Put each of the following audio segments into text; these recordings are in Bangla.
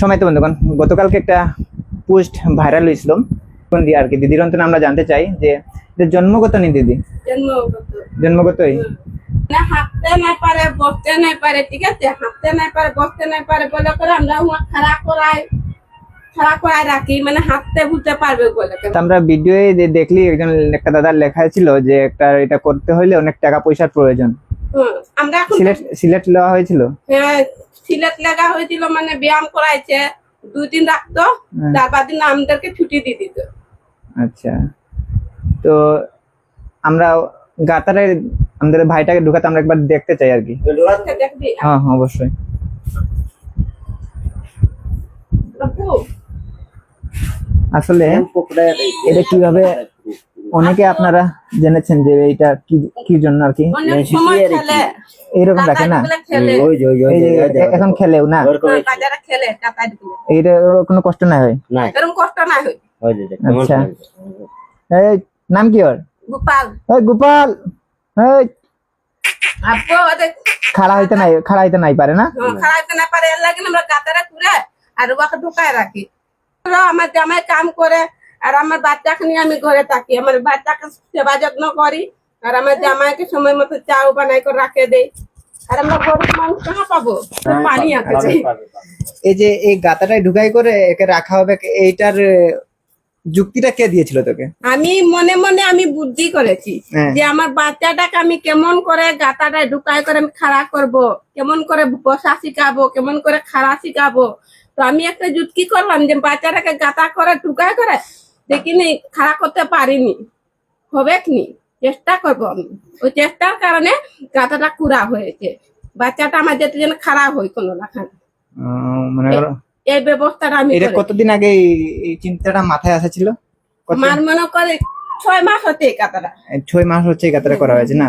সময় তো বন্ধুগণ গতকালকে একটা পোস্ট ভাইরাল হয়েছিল। কোন দিয়ে আর কি দিদির অন্তরে আমরা জানতে চাই যে জন্মগত নি দিদি? জন্মগত। জন্মগতই? না হাঁটতে না পারে বসতে না পারে ঠিক আছে? হাঁটতে না পারে বসতে না পারে বলে করে আমরা উহা খাড়া করাই খাড়া করাই রাখি মানে হাঁটতে বুঝতে পারবে বলে আমরা দেখলি একজন একটা দাদার লেখা ছিল যে একটা এটা করতে হলে অনেক টাকা পয়সার প্রয়োজন। আমরা এখন সিলেট সিলেট নেওয়া হয়েছিল? হ্যাঁ, সিলেট লাগা হয়েছিল মানে ব্যায়াম করাইছে। দুই দিন রাখতো হ্যাঁ। তারপর দিন আমাদেরকে ছুটি দিয়ে দিত। আচ্ছা। তো আমরা গাতারে আমাদের ভাইটাকে ঢুকাতে আমরা একবার দেখতে চাই আর কি। হ্যাঁ হ্যাঁ অবশ্যই। আসলে এটা কীভাবে অনেকে আপনারা জেনেছেন যে এটা কি কি জন্য আর কি? এইরকম রাখে না? এখন খেলেও না? হ্যাঁ, বাজারে খেলে কাতারগুলো এইটা কোনো কষ্ট না হয়? কষ্ট না হয়। ওই যে কেমন আচ্ছা। এই নাম কি ওর? গোপাল। গোপাল! এই! খাড়া হইতে নাই খাড়া হইতে নাই পারে না? খারাপ না পারে। এর লাগে আমরা গাতারে ঘুরে আর ওকে ঢুকায় রাখি। আমার জামাই কাম করে আর আমার বাচ্চাকে নিয়ে আমি ঘরে থাকি। আমার বাচ্চাকে সেবা যত্ন করি। আর আমার জামাইকে সময় মতো চাও বানাই করে রাখে দেই। আর আমরা গরিব মানুষ কাহা পাবো পানি আছে। এই যে এই গাতাটাই ঢুকাই করে একে রাখা হবে এইটার যুক্তিটা কে দিয়েছিল তোকে? আমি মনে মনে আমি বুদ্ধি করেছি হ্যাঁ। যে আমার বাচ্চাটাকে আমি কেমন করে গাতাটা ঢুকাই করে আমি খাড়া করব কেমন করে বসা শিখাবো কেমন করে খাড়া শিখাবো। তো আমি একটা যুক্তি করলাম যে বাচ্চাটাকে গাতা করে ঢুকাই করে দেখিনি খাড়া করতে পারিনি। হবে কি চেষ্টা করব আমি। ওই চেষ্টার কারণে গাতাটা কুড়া হয়েছে। বাচ্চাটা আমার যেতে যেন খারাপ হয় কোনো লাখান এই ব্যবস্থাটা আমি এটা কতদিন আগে এই- চিন্তাটা মাথায় এসেছিল আমার মনে করে ছয় মাস হচ্ছে এই গাতাটা ছয় মাস হচ্ছে এই গাতাটা করা হয়েছে না?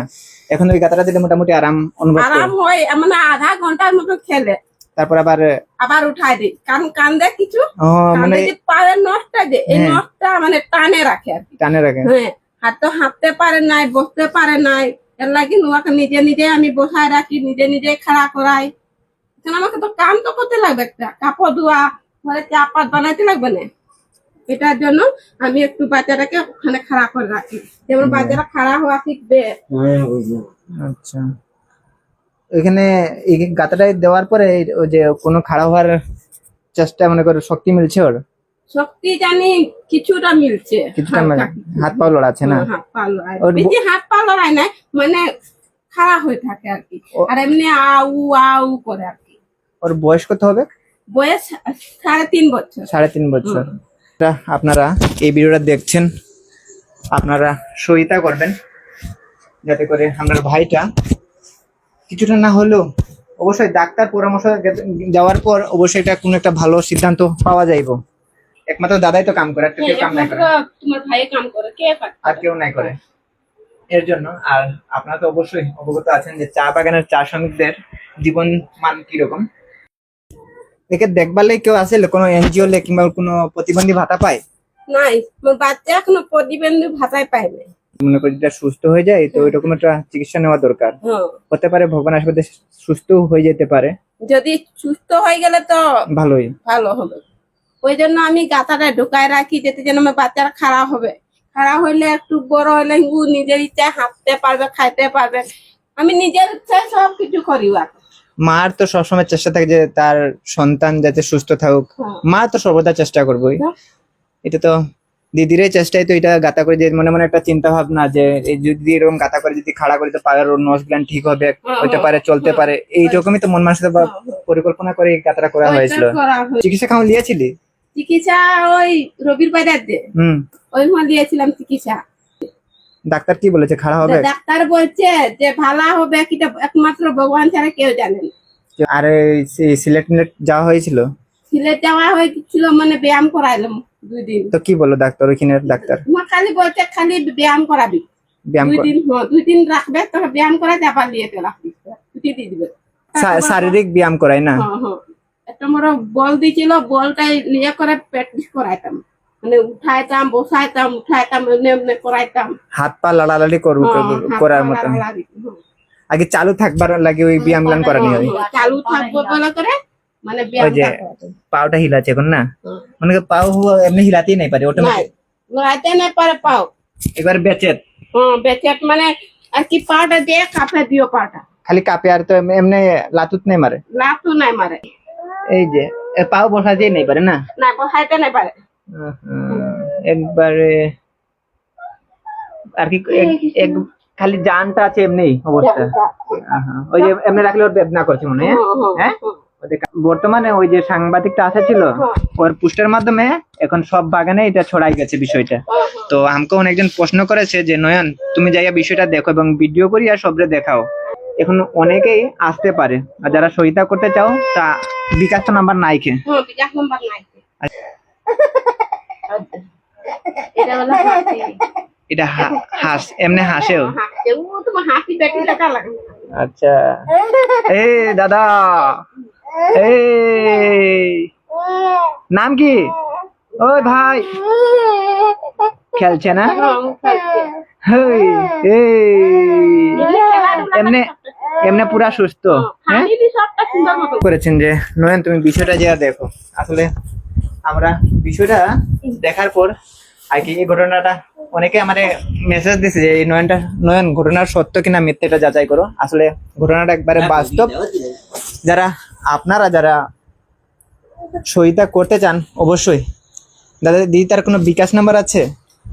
এখন ওই গাতাটা দিলে মোটামুটি আরাম অনুভব আরাম হয় মানে আধা ঘণ্টার মতো খেলে। তারপর আবার আবার উঠাই দিই কারণ কান্দে কিছু? মানে যে পায়ের নখটা যে এই হ্যাঁ। নখটা মানে টানে রাখে আর কি। টানে রাখে। হ্যাঁ হাত হাঁটতে পারে নাই বসতে পারে নাই। এর লাগে ওকে নিজে নিজে আমি বসায় রাখি নিজে নিজে খাড়া করাই। এখন আমাকে তো কাম তো করতে লাগবে একটা কাপড় ধোয়া ঘরে চা পাত বানাইতে লাগবে না। এটার জন্য আমি একটু বাচ্চাটাকে ওখানে খাড়া করে রাখি। যেমন বাচ্চারা খাড়া হওয়া শিখবে। হ্যাঁ, আচ্ছা। এখানে এই গাতাটাই দেওয়ার পরে ওই যে কোনো খাড়া হওয়ার চেষ্টা মনে করো শক্তি মিলছে ওর? শক্তি জানি কিছুটা মিলছে। কিছুটা মানে হাত পা লড়াচ্ছে না? হাত পা বেশি হাত পা লড়াই নাই মানে খাড়া হয়ে থাকে আর কি। আর এমনি আউ আউ করে আর কি। ওর বয়স কত হবে? বয়স সাড়ে তিন বছর। সাড়ে তিন বছর। আপনারা এই ভিডিওটা দেখছেন আপনারা সহিতা করবেন যাতে করে আপনার ভাইটা কিছুটা না হলেও অবশ্যই ডাক্তার পরামর্শ যাওয়ার পর অবশ্যই এটা কোনো একটা ভালো সিদ্ধান্ত পাওয়া যাইব। একমাত্র দাদাই তো কাম করে আর কেউ কাম নাই করে। তোমার ভাই কাম করে কে আর কেউ নাই করে। এর জন্য আর আপনারা তো অবশ্যই অবগত আছেন যে চা বাগানের চা শ্রমিকদের জীবন মান কীরকম। একে দেখবালে কেউ আসলে কোনো এনজিও লে কিংবা কোনো প্রতিবন্ধী ভাতা পায়? নাই আমার বাচ্চা এখনও প্রতিবন্ধী ভাতায় পায় নাই। মনে করি যেটা সুস্থ হয়ে যায় তো ওইরকম একটা চিকিৎসা নেওয়া দরকার। হতে পারে ভগবান আসবে সুস্থ হয়ে যেতে পারে। যদি সুস্থ হয়ে গেলে তো ভালোই। ভালো হবে। ওই জন্য আমি গাথাটা ঢুকায় রাখি যাতে যেন আমার বাচ্চারা খারাপ হবে। খারাপ হইলে একটু বড় হলে ও নিজের ইচ্ছায় হাঁটতে পারবে খাইতে পারবে। আমি নিজের ইচ্ছায় সব কিছু করি। মার তো সবসময় চেষ্টা থাকে যে তার সন্তান যাতে সুস্থ থাকুক। মা তো সর্বদা চেষ্টা করবোই। এটা তো দিদিরই চেষ্টায় তো এটা গাতা করে যে মনে মনে একটা চিন্তা ভাবনা যে যদি এরকম গাতা করে যদি খাড়া করে তো পায়ের নস গ্ল্যান্ড ঠিক হবে হ্যাঁ, হইতে হ্যাঁ, পারে চলতে হ্যাঁ। পারে এইরকমই তো মন হ্যাঁ। পরিকল্পনা করে গাতাটা করা হয়েছিল। চিকিৎসা কেমন লিয়েছিলি? চিকিৎসা ওই রবির বাইরে হুম। ওই মা দিয়েছিলাম চিকিৎসা। ডাক্তার কি বলেছে খাড়া হবে? ডাক্তার বলছে যে ভালো হবে কিটা একমাত্র ভগবান ছাড়া কেউ জানে আর সিলেট যাওয়া হয়েছিল? সিলেট যাওয়া হয়েছিল মানে ব্যায়াম করাইলাম। দুই দিন। তো কি বলল ডাক্তার ওইখানে ডাক্তার? খালি বলছে খালি ব্যায়াম করাবি। ব্যায়াম দুই দিন দুই দিন রাখবে তোকে ব্যায়াম করে আবার নিয়ে রাখবি ছুটি দিয়ে দিবে। শারীরিক ব্যায়াম করায় না? হ্যাঁ, হ্যাঁ। একটা মোর বল দিয়েছিল বলটাই নিয়ে করে প্র্যাকটিস করাইতাম। মানে উঠাইতাম বসাইতাম উঠাইতাম এমনি এমনি করাইতাম। হাত পা লাড়ালাড়ি করব হ্যাঁ, হাত করার মতো। আগে চালু থাকবার লাগে ওই ব্যায়াম করানি হ্যাঁ, চালু থাকব বলে করে মানে করে। পাওটা হিলাচ্ছে এখন না? মানে পাও এমনি হিলাতেই নাই পারে অটোমেটিক লড়াইতে নাই পারে পাও। একবার বেচেত? হ্যাঁ বেচেট মানে আর কি পাউডার দিয়ে কাপে দিও পাউডার খালি কাপে আর তো এম- এমনি লাতুত নেই মারে? লাতু নাই মারে। এই যে পাও বসা দিয়ে নেই পারে না? না বসাইতে নাই পারে। একবারে আর কি এক- খালি জানটা আছে এমনি অবস্থা। ওই যে এমনি রাখলে ওর বেদনা করছে মনে হয় হ্যাঁ। ওদের কা- বর্তমানে ওই যে সাংবাদিকটা আসা ছিল হ্যাঁ। ওর পুস্টের মাধ্যমে এখন সব বাগানে এটা ছড়াই গেছে বিষয়টা। হুম। তো আমাকে অনেকজন প্রশ্ন করেছে যে নয়ন তুমি যাইয়া বিষয়টা দেখো এবং ভিডিও করি আর সবরে দেখাও। এখন অনেকেই আসতে পারে আর যারা সহিতা করতে চাও তা বিকাশ নাম্বার নাই হাসি। এটা হাস এমনি হাসেও। আচ্ছা। এই দাদা। এই। নাম কি? ওই ভাই। খেলছে না? এমনি এমনি পুরা সুস্থ হ্যাঁ? করেছেন যে, নয়ন, তুমি বিষয়টা যা দেখো। আসলে আমরা বিষয়টা দেখার পর আর কি এই ঘটনাটা, অনেকে আমাদের মেসেজ দিছে যে, এই নয়নটা, নয়ন, ঘটনার সত্য কিনা মিথ্যে এটা যাচাই করো। আসলে ঘটনাটা একবারে বাস্তব। যারা আপনারা যারা সহিতা করতে চান অবশ্যই। দাদা দিদি তার কোনো বিকাশ নাম্বার আছে?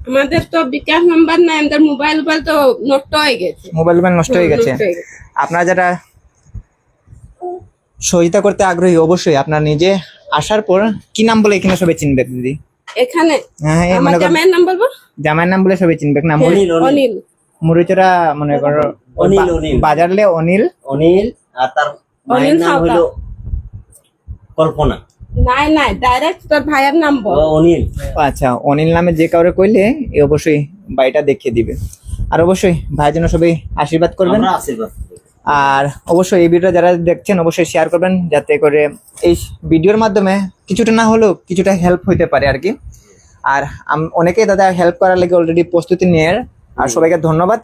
আমাদের তো বিকাশ নাম্বার নাই আমাদের মোবাইল মোবাইল তো নষ্ট হয়ে গেছে। মোবাইল মোবাইল নষ্ট হয়ে গেছে। আপনারা যারা সহিতা করতে আগ্রহী অবশ্যই আপনার নিজে আসার পর কি নাম বলে এখানে সবাই চিনবে দিদি? এখানে? হ্যাঁ আমার মনে জামাইয়ের নাম বলব? জামাইয়ের নাম বলে সবাই চিনবে। না অনিল, অনিল। অনিল। মুড়িচোরা মনে করো অনিল, অনিল। বাজারলে অনিল। অনিল আর তার মায়ের নাম হলো কল্পনা। নাই নাই ডাইরেক্ট তোর ভাইয়ের নাম বল অনিল। আচ্ছা অনিল নামে যে কাউরে কইলে এ অবশ্যই বাড়িটা দেখিয়ে দিবে। আর অবশ্যই ভাইয়ের জন্য সবাই আশীর্বাদ করবেন। আমরা আশীর্বাদ আর অবশ্যই এই ভিডিওটা যারা দেখছেন অবশ্যই শেয়ার করবেন যাতে করে এই ভিডিওর মাধ্যমে কিছুটা না হলেও কিছুটা হেল্প হইতে পারে আর কি। আর আম- অনেকেই দাদা হেল্প করার লাগে অলরেডি প্রস্তুতি নিয়ে আর সবাইকে ধন্যবাদ।